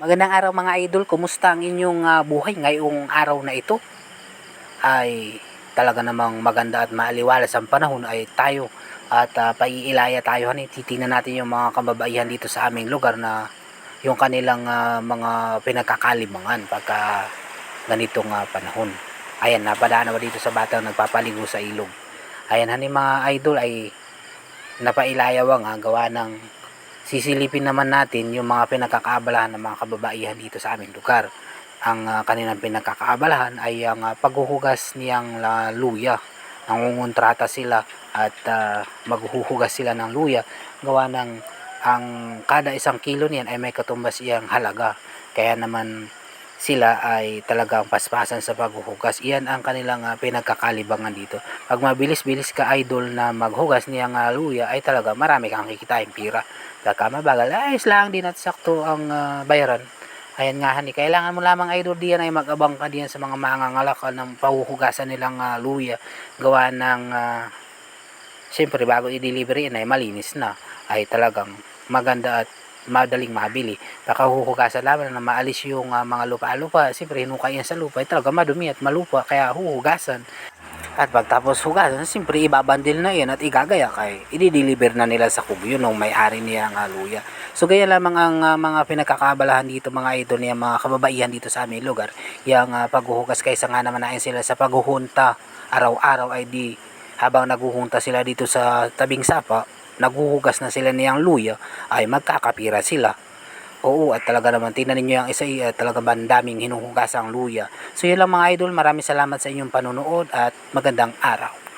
Magandang araw mga idol, kumusta ang inyong ah, buhay ngayong araw na ito? Ay talaga namang maganda at maaliwalas ang panahon ay tayo at ah, paiilaya tayo hani titingnan natin yung mga kababaihan dito sa aming lugar na yung kanilang ah, mga pinagkakalibangan pagka ganitong ah, panahon. Ayan, napadaan na dito sa batang nagpapaligo sa ilog. Ayan, hani mga idol ay napailayawang ah, gawa ng sisilipin naman natin yung mga pinagkakaabalahan ng mga kababaihan dito sa aming lugar. Ang ah, kanilang pinagkakaabalahan ay ang ah, paghuhugas niyang la, luya. Nangungontrata sila at ah, maghuhugas sila ng luya. Gawa ng ang kada isang kilo niyan ay may katumbas iyang halaga. Kaya naman sila ay talagang paspasan sa paghuhugas. Iyan ang kanilang ah, pinagkakalibangan dito. Pag mabilis-bilis ka idol na maghugas niyang ah, luya ay talaga marami kang kikitain pira. Pagka mabagal, ay lang din at sakto ang ah, bayaran. Ayan nga hani, kailangan mo lamang idol diyan ay mag-abang ka diyan sa mga mangangalakal ng pahuhugasan nilang ah, luya. Gawa ng, uh, siyempre bago i-deliver yan ay malinis na. Ay talagang maganda at madaling mabili. Baka huhugasan lamang na maalis yung ah, mga lupa-lupa. Siyempre hinukay yan sa lupa ay talaga madumi at malupa kaya huhugasan. At pagtapos hugasan, siyempre ibabandil na yan at igagaya kay i-deliver na nila sa kubyo nung may-ari niya ang luya. So gaya lamang ang ah, mga pinagkakaabalahan dito mga idol niya mga kababaihan dito sa aming lugar. Yang ah, paghuhugas kaysa nga naman nain sila sa paghuhunta araw-araw ay di habang naguhunta sila dito sa tabing sapa, naghuhugas na sila niyang luya ay magkakapira sila. Oo, at talaga naman, tingnan ninyo yung isa, eh, talaga bandaming hinuhugas ang luya. So yun lang mga idol, maraming salamat sa inyong panonood at magandang araw.